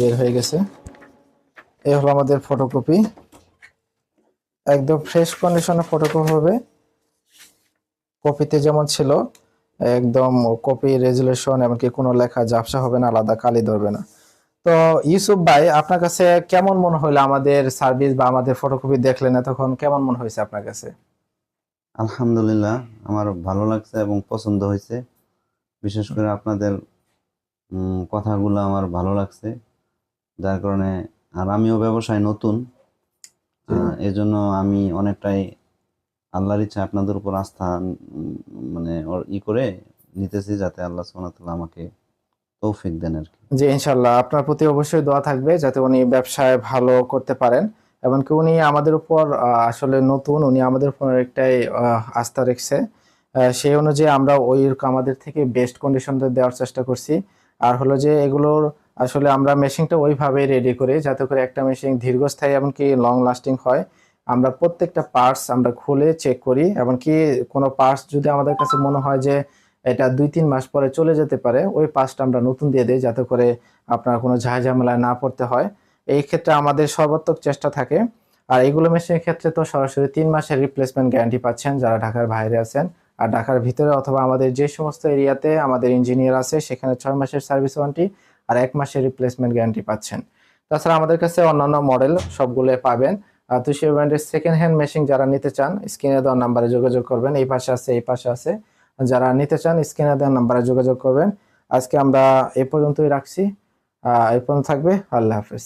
বের হয়ে গেছে। এই হলো আমাদের ফটোকপি একদম ফ্রেশ কন্ডিশনে ফটোকপি হবে। কপিতে যেমন ছিল, একদম কপি রেজুলেশন এমনকি কোনো লেখা ঝাপসা হবে না, আলাদা কালি ধরবে না। তো ইউসুফ ভাই, আপনার কাছে কেমন মনে হলো আমাদের সার্ভিস বা আমাদের ফটোকপি দেখলেন তখন কেমন মনে হয়েছে আপনার কাছে? আলহামদুলিল্লাহ, আমার ভালো লাগছে এবং পছন্দ হয়েছে। বিশেষ করে আপনাদের কথাগুলো আমার ভালো লাগছে। যার কারণে আর আমিও ব্যবসায় নতুন এজন্য আমি অনেকটাই আল্লাহর ইচ্ছা আপনাদের উপর আস্থা মানে ই করে নিতেছি যাতে আল্লাহ সুবহানাহু আমাকে তৌফিক দেন আর কি। জি ইনশাল্লাহ আপনার প্রতি অবশ্যই দোয়া থাকবে যাতে উনি ব্যবসায় ভালো করতে পারেন এমনকি উনি আমাদের উপর আসলে নতুন উনি আমাদের উপর একটাই আস্থা রেখেছে। সেই অনুযায়ী আমরা ওই আমাদের থেকে বেস্ট কন্ডিশনটা দেওয়ার চেষ্টা করছি। আর হলো যে এগুলোর আসলে আমরা মেশিনটা ওইভাবে রেডি করি, যাতে করে একটা মেশিন দীর্ঘস্থায়ী এমনকি লং লাস্টিং হয়, আমরা প্রত্যেকটা পার্টস আমরা খুলে চেক করি, এমনকি কোনো পার্টস যদি আমাদের কাছে মনে হয় যে এটা দুই, তিন মাস পরে চলে যেতে পারে, ওই পার্টসটা আমরা নতুন দিয়ে দিই, যাতে করে আপনার কোনো ঝামেলায় না পড়তে হয়। এই ক্ষেত্রে আমাদের সর্বাত্মক চেষ্টা থাকে, আর এগুলো মেশিনের ক্ষেত্রে তো সরাসরি তিন মাসের রিপ্লেসমেন্ট গ্যারান্টি পাচ্ছেন যারা ঢাকার বাইরে আছেন। আর ঢাকার ভিতরে অথবা আমাদের যে সমস্ত এরিয়াতে আমাদের ইঞ্জিনিয়ার আছে, সেখানে ছয় মাসের সার্ভিস ওয়ারেন্টি আর এক মাসের রিপ্লেসমেন্ট গ্যারান্টি পাচ্ছেন। তাছাড়া আমাদের কাছে অন্যান্য মডেল সবগুলো পাবেন। তুষি ব্র্যান্ডের সেকেন্ড হ্যান্ড মেশিন যারা নিতে চান স্ক্রিনে দেওয়ার নাম্বারে যোগাযোগ করবেন। এই পাশে আছে, এই পাশে আছে। যারা নিতে চান স্ক্রিনে দেওয়ার নাম্বারে যোগাযোগ করবেন। আজকে আমরা এ পর্যন্তই রাখছি। এ পর্যন্ত থাকবে। আল্লাহ হাফেজ।